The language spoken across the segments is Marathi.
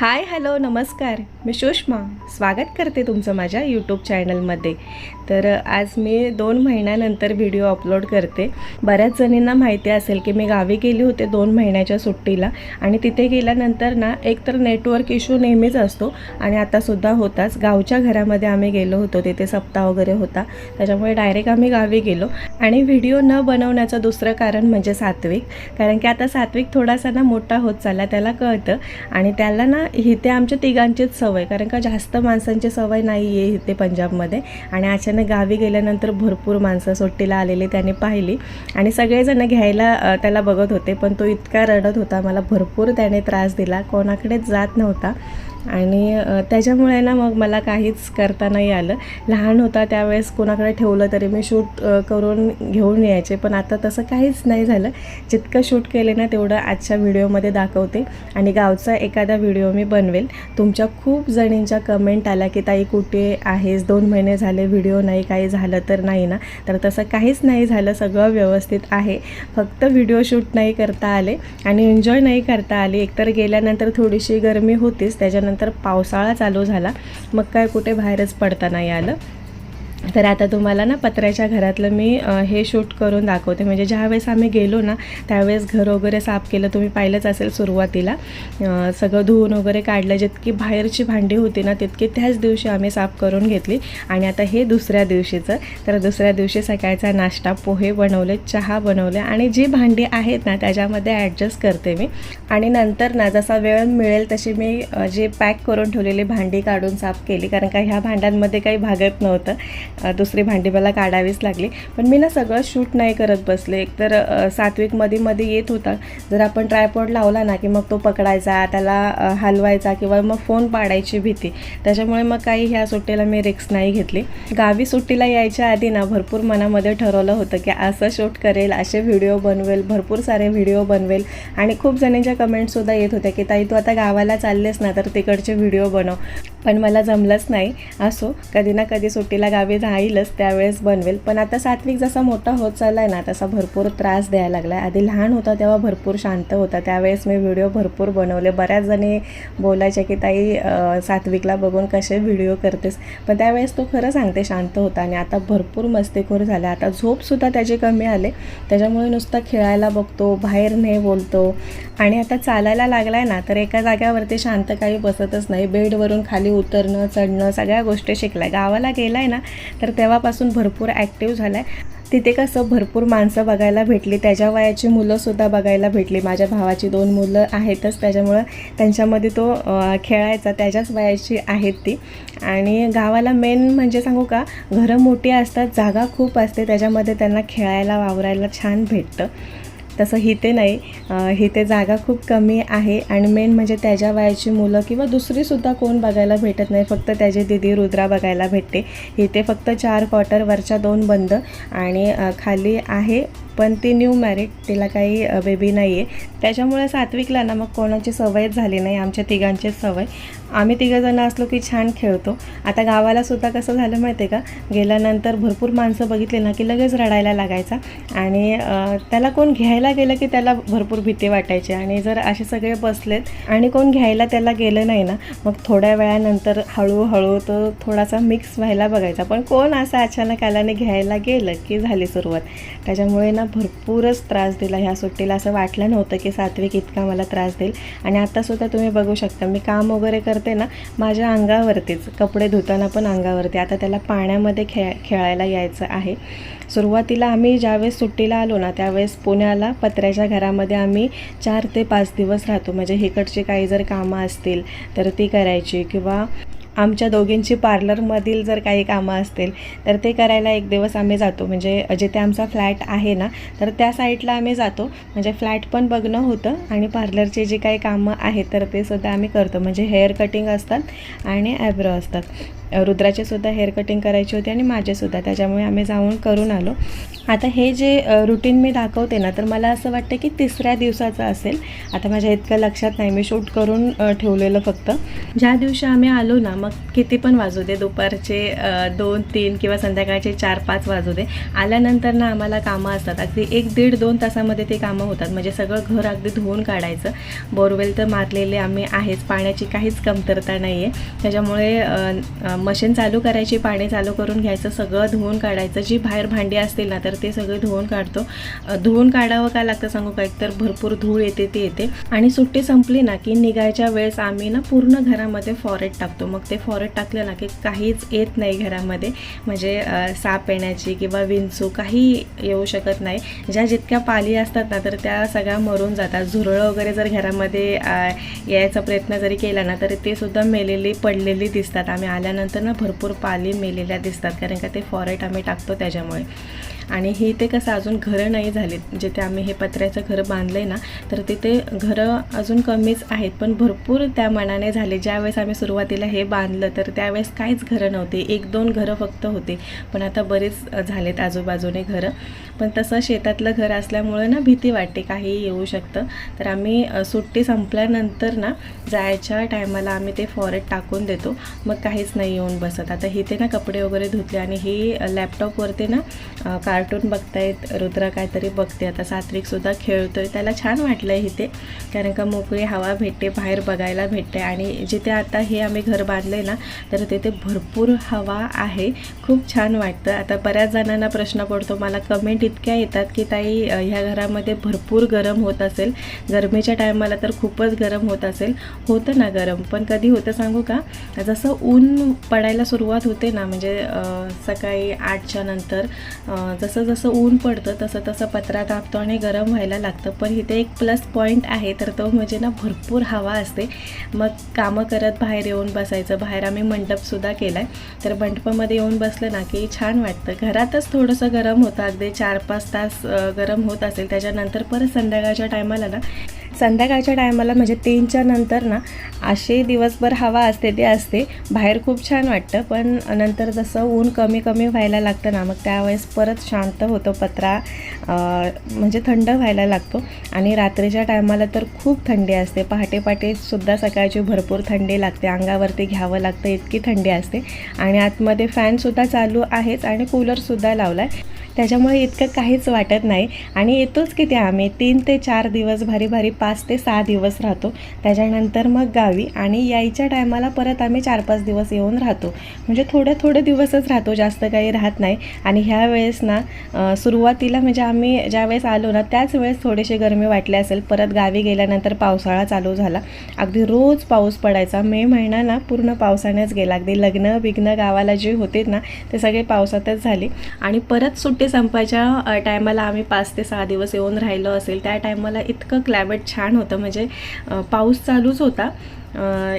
हाय हॅलो नमस्कार. मी सुषमा. स्वागत करते तुमचं माझ्या यूट्यूब चॅनलमध्ये तर आज मी दोन महिन्यानंतर व्हिडिओ अपलोड करते. बऱ्याच जणींना माहिती असेल की मी गावी गेली होते दोन महिन्याच्या सुट्टीला आणि तिथे गेल्यानंतर ना एकतर नेटवर्क इश्यू नेहमीच असतो आणि आतासुद्धा होताच. गावच्या घरामध्ये आम्ही गेलो होतो तिथे सप्ताह वगैरे होता. त्याच्यामुळे डायरेक्ट आम्ही गावी गेलो. आणि व्हिडिओ न बनवण्याचं दुसरं कारण म्हणजे सात्विक. कारण की आता सात्विक थोडासा ना मोठा होत चालला त्याला कळतं. आणि त्याला ना इथे आमच्या तिघांचीच सवय कारण का जास्त माणसांची सवय नाही आहे इथे पंजाबमध्ये. आणि अचानक गावी गेल्यानंतर भरपूर माणसं सुट्टीला आलेली त्याने पाहिली. आणि सगळेजण घ्यायला त्याला बघत होते पण तो इतका रडत होता मला भरपूर त्याने त्रास दिला. कोणाकडेच जात नव्हता. आणि त्याच्यामुळे ना मग मला काहीच करता नाही आलं. लहान होता त्यावेळेस कोणाकडे ठेवलं तरी मी शूट करून घेऊन यायचे. पण आता तसं काहीच नाही झालं. जितकं शूट केले ना तेवढं आजच्या व्हिडिओमध्ये दाखवते. आणि गावचा एखादा व्हिडिओ मी बनवेल. तुमच्या खूप जणींच्या कमेंट आल्या की ताई कुठे आहेस? दोन महिने झाले व्हिडिओ नाही काही झालं तर नाही ना? तर तसं काहीच नाही झालं. सगळं व्यवस्थित आहे. फक्त व्हिडिओ शूट नाही करता आले. आणि एन्जॉय नाही करता आली. एकतर गेल्यानंतर थोडीशी गरमी होतीच. त्याच्यानंतर पावसाळा चालू झाला. मग काय कुठे बाहेरच पडता नाही आलं. तर आता तुम्हाला ना पत्र्याच्या घरातलं मी हे शूट करून दाखवते. म्हणजे ज्यावेळेस आम्ही गेलो ना त्यावेळेस घर वगैरे साफ केलं तुम्ही पाहिलंच असेल सुरुवातीला. सगळं धुवून वगैरे काढलं जितकी बाहेरची भांडी होती ना तितकी त्याच दिवशी आम्ही साफ करून घेतली. आणि आता हे दुसऱ्या दिवशीचं. तर दुसऱ्या दिवशी सकाळचा नाश्ता पोहे बनवले चहा बनवले आणि जी भांडी आहेत ना त्याच्यामध्ये ॲडजस्ट करते मी. आणि नंतर ना जसा वेळ मिळेल तशी मी जे पॅक करून ठेवलेली भांडी काढून साफ केली. कारण का ह्या भांड्यांमध्ये काही भागत नव्हतं. दुसरी भांडी मला काढावीच लागली. पण मी ना सगळं शूट नाही करत बसले. एकतर अ, सात्विकमध्ये मध्ये येत होता. जर आपण ट्रायपॉड लावला ना की मग तो पकडायचा त्याला हलवायचा किंवा मग फोन पाडायची भीती त्याच्यामुळे मग काही ह्या सुट्टीला मी रिक्स नाही घेतली. गावी सुट्टीला यायच्या आधी ना भरपूर मनामध्ये ठरवलं होतं की असं शूट करेल असे व्हिडिओ बनवेल भरपूर सारे व्हिडिओ बनवेल. आणि खूप जणांच्या कमेंटसुद्धा येत होत्या की ताई तू आता गावाला चाललेस ना तर तिकडचे व्हिडिओ बनव. पण मला जमलंच नाही. असो कधी ना कधी सुट्टीला गावी राहीलच त्यावेळेस बनवेल. पण आता सात्विक जसा मोठा होत चालला आहे ना तसा भरपूर त्रास द्यायला लागला आहे आधी लहान होता तेव्हा भरपूर शांत होता. त्यावेळेस मी व्हिडिओ भरपूर बनवले. बऱ्याच जणी बोलायच्या की ताई सात्विकला बघून कसे व्हिडिओ करतेस? पण त्यावेळेस तो खरं सांगते शांत होता आणि आता भरपूर मस्तीखोर झाला. आता झोपसुद्धा त्याची कमी आले. त्याच्यामुळे नुसता खेळायला बघतो बाहेर नाही बोलतो. आणि आता चालायला लागला आहे ना तर एका जाग्यावरती शांत काही बसतच नाही. बेडवरून खाली उतरणं चढणं सगळ्या गोष्टी शिकलाय. गावाला गेला आहे ना तर तेव्हापासून भरपूर ॲक्टिव्ह झाला आहे तिथे कसं भरपूर माणसं बघायला भेटली. त्याच्या वयाची मुलंसुद्धा बघायला भेटली. माझ्या भावाची दोन मुलं आहेतच. त्याच्यामुळं त्यांच्यामध्ये तो खेळायचा त्याच्याच वयाची आहेत ती. आणि गावाला मेन म्हणजे सांगू का घरं मोठी असतात जागा खूप असते. त्याच्यामध्ये त्यांना खेळायला वावरायला छान भेटतं. तसं हिते नाही. हिते जागा खूप कमी आहे आणि मेन म्हणजे त्याच्या वयाची मुलं किंवा दुसरीसुद्धा कोण बघायला भेटत नाही. फक्त त्याची दिदी रुद्रा बघायला भेटते. इथे फक्त चार क्वार्टर वरच्या दोन बंद आणि खाली आहे. पण ती न्यू मॅरिड तिला काही बेबी नाही आहे त्याच्यामुळे सात्विकला ना मग कोणाची सवयच झाली नाही. आमच्या तिघांचीच सवय. आम्ही तिघंजणं असलो की छान खेळतो. आता गावाला सुद्धा कसं झालं माहिती आहे का? गेल्यानंतर भरपूर माणसं बघितली ना की लगेच रडायला लागायचा. आणि त्याला कोण घ्यायला गेलं की त्याला भरपूर भीती वाटायची. आणि जर असे सगळे बसलेत आणि कोण घ्यायला त्याला गेलं नाही ना मग थोड्या वेळानंतर हळूहळू तो थोडासा मिक्स व्हायला बघायचा. पण कोण असं अचानक आल्याने घ्यायला गेलं की झाली सुरुवात? त्याच्यामुळे ना भरपूरच त्रास दिला. ह्या सुट्टीला असं वाटलं नव्हतं की सात्विक इतका मला त्रास देईल. आणि आत्तासुद्धा तुम्ही बघू शकता. मी काम वगैरे करते ना माझ्या अंगावरतीच कपडे धुताना पण अंगावरती. आता त्याला पाण्यामध्ये खेळ खेळायला यायचं आहे. सुरुवातीला आम्ही ज्यावेळेस सुट्टीला आलो ना त्यावेळेस पुण्याला पत्र्याच्या घरामध्ये आम्ही चार ते पाच दिवस राहतो. म्हणजे इकडची काही जर कामं असतील तर ती करायची किंवा आमच्या दोघींची पार्लरमधील जर काही कामं असतील तर ते करायला एक दिवस आम्ही जातो. म्हणजे जिथे आमचा फ्लॅट आहे ना तर त्या साईडला आम्ही जातो. म्हणजे फ्लॅट पण बघणं होतं आणि पार्लरची जी काही कामं आहेत तर ते सुद्धा आम्ही करतो. म्हणजे हेअर कटिंग असतात आणि ॲब्रो असतात. रुद्राचेसुद्धा हेअर कटिंग करायची होती आणि माझेसुद्धा त्याच्यामुळे आम्ही जाऊन करून आलो. आता हे जे रुटीन मी दाखवते ना तर मला असं वाटतं की तिसऱ्या दिवसाचं असेल. आता माझ्या इतकं लक्षात नाही मी शूट करून ठेवलेलं फक्त. ज्या दिवशी आम्ही आलो ना मग किती पण वाजू दे दुपारचे दोन तीन किंवा संध्याकाळचे चार पाच वाजू दे. आल्यानंतर ना आम्हाला कामं असतात. अगदी एक दीड दोन तासामध्ये ते कामं होतात. म्हणजे सगळं घर अगदी धुवून काढायचं. बोरवेल तर मारलेले आम्ही आहेच. पाण्याची काहीच कमतरता नाही आहे त्याच्यामुळे मशीन चालू करायची पाणी चालू करून घ्यायचं सगळं धुवून काढायचं. जी बाहेर भांडी असतील ना तर ते सगळे धुवून काढतो. धुवून काढावं काय लागतं सांगू का? एकतर भरपूर धूळ येते ती येते. आणि सुट्टी संपली ना की निघायच्या वेळेस आम्ही ना पूर्ण घरामध्ये फॉरेट टाकतो. मग ते फॉरेट टाकलं ना की काहीच येत नाही घरामध्ये. म्हणजे साप येण्याची किंवा विंचू काही येऊ शकत नाही. ज्या जितक्या पाली असतात ना तर त्या सगळ्या मरून जातात. झुरळं वगैरे जर घरामध्ये यायचा प्रयत्न जरी केला ना तरी ते सुद्धा मेलेली पडलेली दिसतात. आम्ही आल्यानंतर ना भरपूर पाली मेलेल्या दिसतात कारण का ते फॉरेट आम्ही टाकतो त्याच्यामुळे. आणि हे ते कसं अजून घरं नाही झालीत जिथे आम्ही हे पत्र्याचं घर बांधलं आहे ना तर तिथे घरं अजून कमीच आहेत पण भरपूर त्या मनाने झाले. ज्यावेळेस आम्ही सुरुवातीला हे बांधलं तर त्यावेळेस काहीच घरं नव्हते. एक दोन घरं फक्त होते पण आता बरेच झालेत आजूबाजूने घरं. पण तसं शेतातलं घर असल्यामुळं ना भीती वाटते काही येऊ शकतं. तर आम्ही सुट्टी संपल्यानंतर ना जायच्या टायमाला आम्ही ते फॉरेट टाकून देतो. मग काहीच नाही येऊन बसत. आता इथे ना कपडे वगैरे धुतले आणि ही लॅपटॉपवरती ना कार्टून बघतायत रुद्र काहीतरी बघते. आता सात्विकसुद्धा खेळतोय. त्याला छान वाटलं आहे इथे कारण का मोकळी हवा भेटते बाहेर बघायला भेटते. आणि जिथे आता हे आम्ही घर बांधले ना तर तिथे भरपूर हवा आहे. खूप छान वाटतं. आता बऱ्याच जणांना प्रश्न पडतो मला कमेंट इतक्या येतात की ताई ह्या घरामध्ये भरपूर गरम होत असेल. गरमीच्या टायमाला तर खूपच गरम होत असेल. होतं ना गरम पण कधी होतं सांगू का? जसं ऊन पडायला सुरुवात होते ना म्हणजे सकाळी आठच्या नंतर जसं जसं ऊन पडतं तसं तसं पत्रा तापतो आणि गरम व्हायला लागतं. पण इथे एक प्लस पॉईंट आहे तर तो म्हणजे ना भरपूर हवा असते. मग कामं करत बाहेर येऊन बसायचं. बाहेर आम्ही मंडपसुद्धा केला आहे तर मंडपामध्ये येऊन बसलं ना की छान वाटतं. घरातच थोडंसं गरम होतं. अगदी चार चार पाच तास गरम होत असेल त्याच्यानंतर परत संध्याकाळच्या टायमाला ना संध्याकाळच्या टायमाला म्हणजे तीनच्या नंतर ना अशी दिवसभर हवा असते ते असते. बाहेर खूप छान वाटतं पण नंतर जसं ऊन कमी कमी व्हायला लागतं ना मग त्यावेळेस परत शांत होतो पत्रा म्हणजे थंड व्हायला लागतो. आणि रात्रीच्या टायमाला तर खूप थंडी असते. पहाटे पहाटेसुद्धा सकाळची भरपूर थंडी लागते. अंगावरती घ्यावं लागतं इतकी थंडी असते. आणि आतमध्ये फॅनसुद्धा चालू आहेच आणि कूलरसुद्धा लावला आहे त्याच्यामुळे इतकं काहीच वाटत नाही. आणि येतोच किती आम्ही तीन ते चार दिवस भारी भारी पाच ते सहा दिवस राहतो. त्याच्यानंतर मग गावी आणि यायच्या टायमाला परत आम्ही चार पाच दिवस येऊन राहतो. म्हणजे थोडे थोडे दिवसच राहतो जास्त काही राहत नाही. आणि ह्या वेळेस ना सुरुवातीला म्हणजे आम्ही ज्या वेळेस आलो ना त्याच वेळेस थोडीशी गरमी वाटली असेल. परत गावी गेल्यानंतर पावसाळा चालू झाला. अगदी रोज पाऊस पडायचा. मे महिना ना पूर्ण पावसानेच गेला. अगदी लग्न बिग्न गावाला जे होते ना ते सगळे पावसातच झाले. आणि परत सुट्टी संपायच्या टायमाला आम्ही पाच ते सहा दिवस येऊन राहिलो असेल. त्या टायमाला इतकं क्लायमेट छान होतं. म्हणजे पाऊस चालूच होता.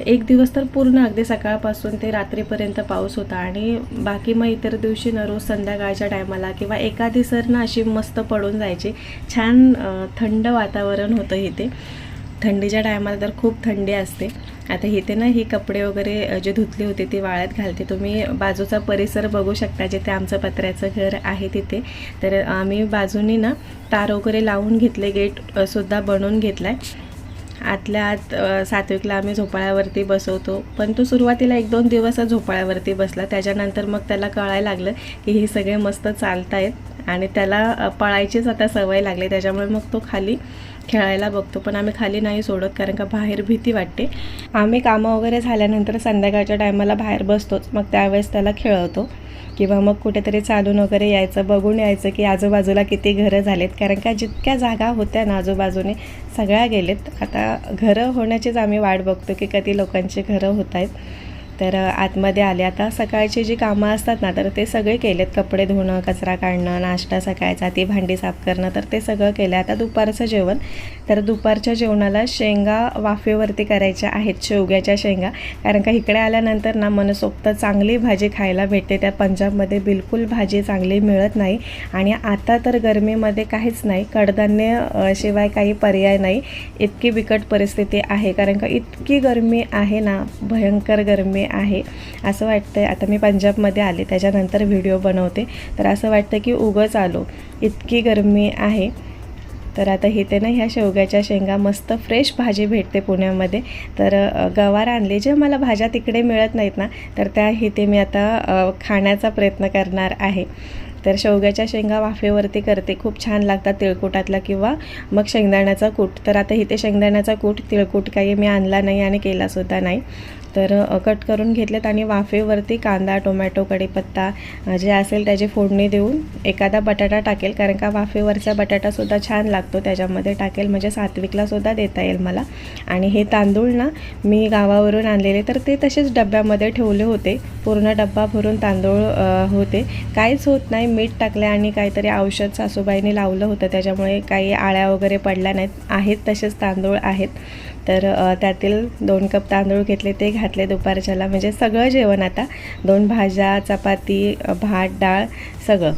एक दिवस तर पूर्ण अगदी सकाळपासून ते रात्रीपर्यंत पाऊस होता. आणि बाकी मग इतर दिवशी न रोज संध्याकाळच्या टायमाला किंवा एखादी सर ना अशी मस्त पडून जायची. छान थंड वातावरण होतं इथे. थंडीच्या टायमाला तर खूप थंडी असते. आता इथे ना ही कपडे वगैरे जे धुतले होते ते वाळ्यात घालते. तुम्ही बाजूचा परिसर बघू शकता जिथे आमचं पत्र्याचं घर आहे तिथे. तर आम्ही बाजूनी ना तार वगैरे लावून घेतले गेट सुद्धा बनवून घेतला आहे आतल्या आत सात्विकला आम्ही झोपाळ्यावरती बसवतो. पण तो सुरुवातीला एक दोन दिवस झोपाळ्यावरती बसला. त्याच्यानंतर मग त्याला कळायला लागलं की हे सगळे मस्त चालतायत. आणि त्याला पळायचीच आता सवय लागली. त्याच्यामुळे मग तो खाली खेळायला बघतो. पण आम्ही खाली नाही सोडत कारण का बाहेर भीती वाटते. आम्ही कामं वगैरे झाल्यानंतर संध्याकाळच्या टायमाला बाहेर बसतोच. मग त्यावेळेस त्याला खेळवतो. किंवा मग कुठेतरी चालून वगैरे यायचं बघून यायचं की आजूबाजूला किती घरं झालेत. कारण का जितक्या जागा होत्या ना आजूबाजूने सगळ्या गेलेत. आता घरं होण्याचीच आम्ही वाट बघतो की कधी लोकांची घरं होत आहेत. तर आतमध्ये आले. आता सकाळची जी कामं असतात ना तर ते सगळे केलेत. कपडे धुणं कचरा काढणं नाश्ता सकाळचा ती भांडी साफ करणं तर ते सगळं केलं. आता दुपारचं जेवण. तर दुपारच्या जेवणाला शेंगा वाफेवरती करायच्या आहेत शेवग्याच्या शेंगा. कारण का इकडे आल्यानंतर ना मनसोक्त चांगली भाजी खायला भेटते. त्या पंजाबमध्ये बिलकुल भाजी चांगली मिळत नाही. आणि आता तर गरमीमध्ये काहीच नाही. कडधान्य शिवाय काही पर्याय नाही. इतकी बिकट परिस्थिती आहे. कारण का इतकी गरमी आहे ना भयंकर गरमी आहे. असं वाटतं आता मी पंजाबमध्ये आले त्याच्यानंतर व्हिडिओ बनवते. तर असं वाटतं की उगंच आलो. इतकी गरमी आहे. तर आता इथे ना ह्या शेवग्याच्या शेंगा मस्त फ्रेश भाजी भेटते पुण्यामध्ये. तर गवार आणले. जे मला भाज्या तिकडे मिळत नाहीत ना तर त्या इथे मी आता खाण्याचा प्रयत्न करणार आहे. तर शेवग्याच्या शेंगा वाफेवरती करते. खूप छान लागतात तिळकुटातला किंवा मग शेंगदाण्याचा कूट. तर आता इथे शेंगदाण्याचा कूट तिळकूट काही मी आणला नाही आणि केलासुद्धा नाही. तर कट करून घेतलेत आणि वाफेवरती कांदा टोमॅटो कढीपत्ता जे असेल त्याची फोडणी देऊन एखादा बटाटा टाकेल. कारण का वाफेवरचा बटाटासुद्धा छान लागतो त्याच्यामध्ये टाकेल. म्हणजे सात्विकलासुद्धा देता येईल मला. आणि हे तांदूळ ना मी गावावरून आणलेले. तर ते तसेच डब्यामध्ये ठेवले होते. पूर्ण डब्बा भरून तांदूळ होते. काहीच होत नाही. मीठ टाकलं आणि काहीतरी औषध सासूबाईने लावलं होतं. त्याच्यामुळे काही आळ्या वगैरे पडल्या नाहीत. आहेत तसेच तांदूळ आहेत. तर त्यातील दोन कप तांदूळ घेतले ते घातले दुपारच्याला. म्हणजे सगळं जेवण आता. दोन भाज्या चपाती भात डाळ सगळं.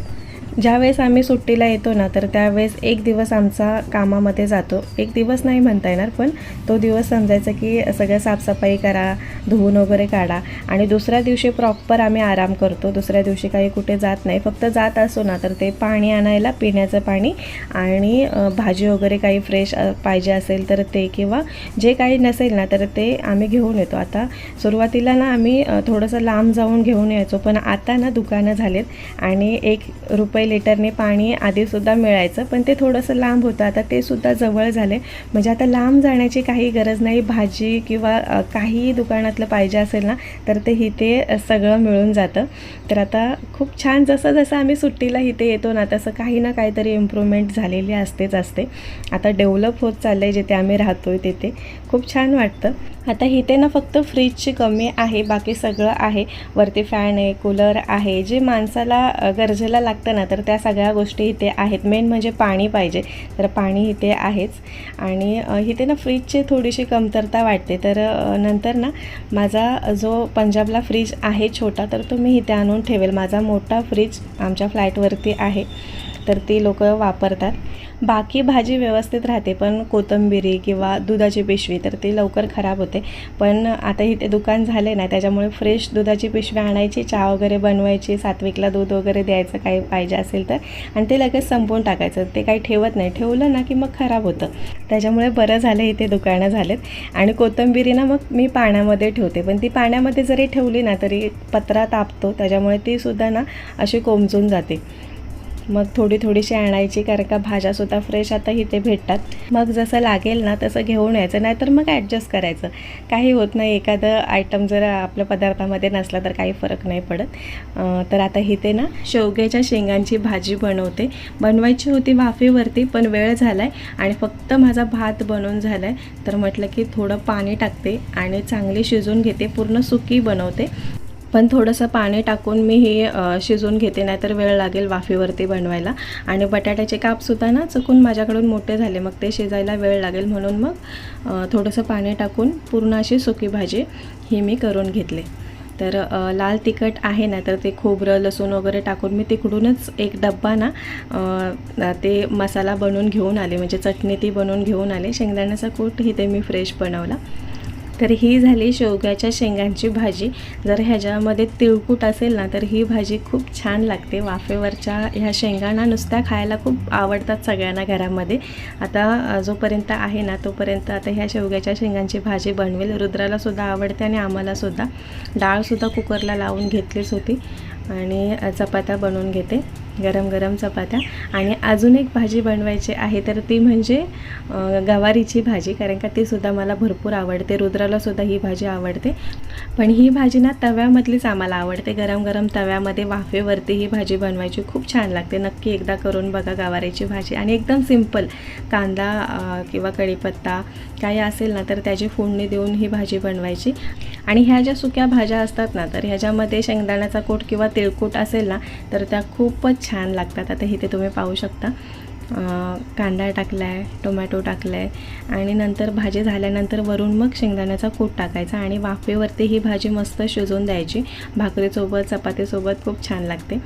ज्यावेळेस आम्ही सुट्टीला येतो ना तर त्यावेळेस एक दिवस आमचा कामामध्ये जातो. एक दिवस नाही म्हणता येणार पण तो दिवस समजायचा की सगळं साफसफाई करा धुवून वगैरे काढा आणि दुसऱ्या दिवशी प्रॉपर आम्ही आराम करतो. दुसऱ्या दिवशी काही कुठे जात नाही. फक्त जात असो ना तर ते पाणी आणायला पिण्याचं पाणी आणि भाजी वगैरे काही फ्रेश पाहिजे असेल तर ते किंवा जे काही नसेल ना तर ते आम्ही घेऊन येतो. आता सुरुवातीला ना आम्ही थोडंसं लांब जाऊन घेऊन यायचो पण आता ना दुकानं झालेत आणि एक रुपये लिटरने पाणी आधीसुद्धा मिळायचं पण ते थोडंसं लांब होतं. आता ते सुद्धा जवळ झाले म्हणजे आता लांब जाण्याची काही गरज नाही. भाजी किंवा काही दुकानातलं पाहिजे असेल ना तर ते इथे सगळं मिळून जातं. तर आता खूप छान जसं जसं आम्ही सुट्टीला इथे येतो ना तसं काही ना काहीतरी इम्प्रूव्हमेंट झालेली असतेच असते. आता डेव्हलप होत चाललं आहे जिथे आम्ही राहतो आहे तिथे. खूप छान वाटतं. आता इथे ना फक्त फ्रीजची कमी आहे बाकी सगळं आहे. वरती फॅन आहे कूलर आहे. जे माणसाला गरजेला लागतं ना तर त्या सगळ्या गोष्टी इथे आहेत. मेन म्हणजे पाणी पाहिजे. तर पाणी इथे आहेच. आणि इथे ना फ्रीजची थोडीशी कमतरता वाटते. तर नंतर ना माझा जो पंजाबला फ्रीज आहे छोटा तर तो मी इथे आणून ठेवेल. माझा मोठा फ्रीज आमच्या फ्लॅटवरती आहे. तर ती लोक वापरतात. बाकी भाजी व्यवस्थित राहते पण कोथंबिरी किंवा दुधाची पिशवी तर ती लवकर खराब होते. पण आता इथे दुकान झाले ना त्याच्यामुळे फ्रेश दुधाची पिशवी आणायची चहा वगैरे बनवायची सात्विकला दूध वगैरे द्यायचं काही पाहिजे असेल तर आणि ते लगेच संपवून टाकायचं. ते काही ठेवत नाही. ठेवलं ना की मग खराब होतं. त्याच्यामुळे बरं झालं इथे दुकानं झालेत. आणि कोथिंबिरी ना मग मी पाण्यामध्ये ठेवते. पण ती पाण्यामध्ये जरी ठेवली ना तरी पत्रा तापतो. त्याच्यामुळे ती सुद्धा ना अशी कोमजून जाते. मग थोडी थोडीशी आणायची कारण का भाज्यासुद्धा फ्रेश आता इथे भेटतात. मग जसं लागेल ना तसं घेऊन यायचं नाहीतर मग ॲडजस्ट करायचं. काही होत नाही एखादं आयटम जर आपल्या पदार्थामध्ये नसला तर काही फरक नाही पडत. तर आता इथे ना शेवग्याच्या शेंगांची भाजी बनवते. बनवायची होती वाफेवरती पण वेळ झाला आहे आणि फक्त माझा भात बनवून झाला आहे तर म्हटलं की थोडं पाणी टाकते आणि चांगली शिजून घेते पूर्ण सुकी बनवते. पण थोडंसं पाणी टाकून मी हे शिजवून घेते नाहीतर वेळ लागेल वाफेवरती बनवायला. आणि बटाट्याचे कापसुद्धा ना चुकून माझ्याकडून मोठे झाले मग ते शिजायला वेळ लागेल म्हणून मग थोडंसं पाणी टाकून पूर्ण अशी सुकी भाजी ही मी करून घेतले. तर लाल तिखट आहे ना तर ते खोबरं लसूण वगैरे टाकून मी तिकडूनच एक डब्बा ना ते मसाला बनवून घेऊन आले म्हणजे चटणी ती बनवून घेऊन आले. शेंगदाण्याचा कूट इथे मी फ्रेश बनवला. तर ही झाली शेवग्याच्या शेंगांची भाजी. जर ह्याच्यामध्ये तिळकूट असेल ना तर ही भाजी खूप छान लागते. वाफेवरच्या ह्या शेंगांना नुसत्या खायला खूप आवडतात सगळ्यांना घरामध्ये. आता जोपर्यंत आहे ना तोपर्यंत आता ह्या शेवग्याच्या शेंगांची भाजी बनवेल. रुद्रालासुद्धा आवडते आणि आम्हालासुद्धा डाळसुद्धा कुकरला लावून घेतलीच होती. आणि चपात्या बनवून घेते. गरम गरम चपात्या. आणि अजून एक भाजी बनवायची आहे तर ती म्हणजे गवारीची भाजी. कारण का तीसुद्धा मला भरपूर आवडते. रुद्रालासुद्धा ही भाजी आवडते. पण ही भाजी ना तव्यामधलीच आम्हाला आवडते. गरम गरम तव्यामध्ये वाफेवरती ही भाजी बनवायची. खूप छान लागते. नक्की एकदा करून बघा गवारीची भाजी. आणि एकदम सिंपल कांदा किंवा कढीपत्ता काही असेल ना तर त्याची फोडणी देऊन ही भाजी बनवायची. आणि ह्या ज्या सुक्या भाज्या असतात ना तर ह्याच्यामध्ये शेंगदाण्याचा कोट किंवा तिळकूट असेल ना तर त्या खूपच छान लागतात. आता इथे तुम्ही पाहू शकता. कांदा टाकला आहे टोमॅटो टाकला आहे आणि नंतर भाजी झाल्यानंतर वरून मग शेंगदाण्याचा कूट टाकायचा आणि वाफेवरती ही भाजी मस्त शिजवून द्यायची. भाकरीसोबत चपातीसोबत खूप छान लागते.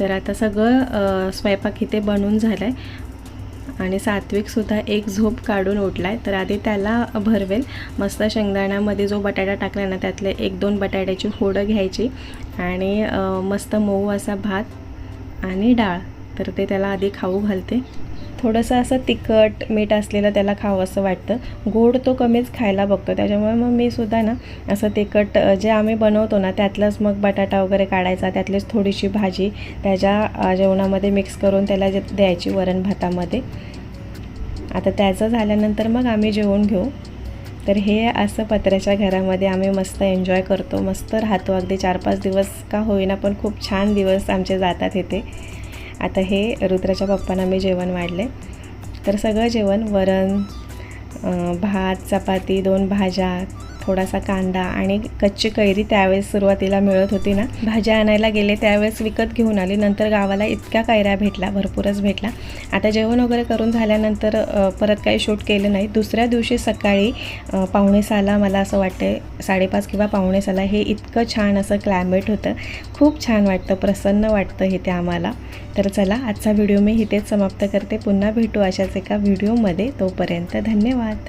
तर आता सगळं स्वयंपाक इथे बनून झालं आहे आणि सात्विकसुद्धा एक झोप काढून उठला आहे तर आधी त्याला भरवेल. मस्त शेंगदाण्यामध्ये जो बटाटा टाकला ना त्यातले एक दोन बटाट्याची फोडं घ्यायची आणि मस्त मऊ असा भात आणि डाळ. तर ते त्याला आधी खाऊ घालते. थोडंसं असं तिखट मीठ असलेलं त्याला खावं असं वाटतं. गोड तो कमीच खायला बघतो. त्याच्यामुळे मग मी सुद्धा ना असं तिखट जे आम्ही बनवतो ना त्यातलंच मग बटाटा वगैरे काढायचा. त्यातलीच थोडीशी भाजी त्याच्या जेवणामध्ये मिक्स करून त्याला जे द्यायची वरण भातामध्ये. आता त्याचं झाल्यानंतर मग आम्ही जेवण घेऊ. तर हे असं पत्र्याच्या घरामध्ये आम्ही मस्त एन्जॉय करतो. मस्त राहतो. अगदी चार पाच दिवस का होईना पण खूप छान दिवस आमचे जातात इथे. आता हे रुद्राच्या पप्पांना मी जेवण वाढले. तर सगळं जेवण वरण भात चपाती दोन भाज्या थोडासा कांदा आणि कच्ची कैरी त्यावेळेस सुरुवातीला मिळत होती ना. भाज्या आणायला गेले त्यावेळेस विकत घेऊन आली. नंतर गावाला इतक्या कैऱ्या भेटला भरपूरच भेटला आता जेवण वगैरे करून झाल्यानंतर परत काही शूट केलं नाही. दुसऱ्या दिवशी सकाळी पाहुणेसाला मला असं वाटते साडेपाच किंवा पाहुणेसाला हे इतकं छान असं क्लायमेट होतं. खूप छान वाटतं प्रसन्न वाटतं इथे आम्हाला. तर चला आजचा व्हिडिओ मी इथेच समाप्त करते. पुन्हा भेटू अशाच एका व्हिडिओमध्ये. तोपर्यंत धन्यवाद.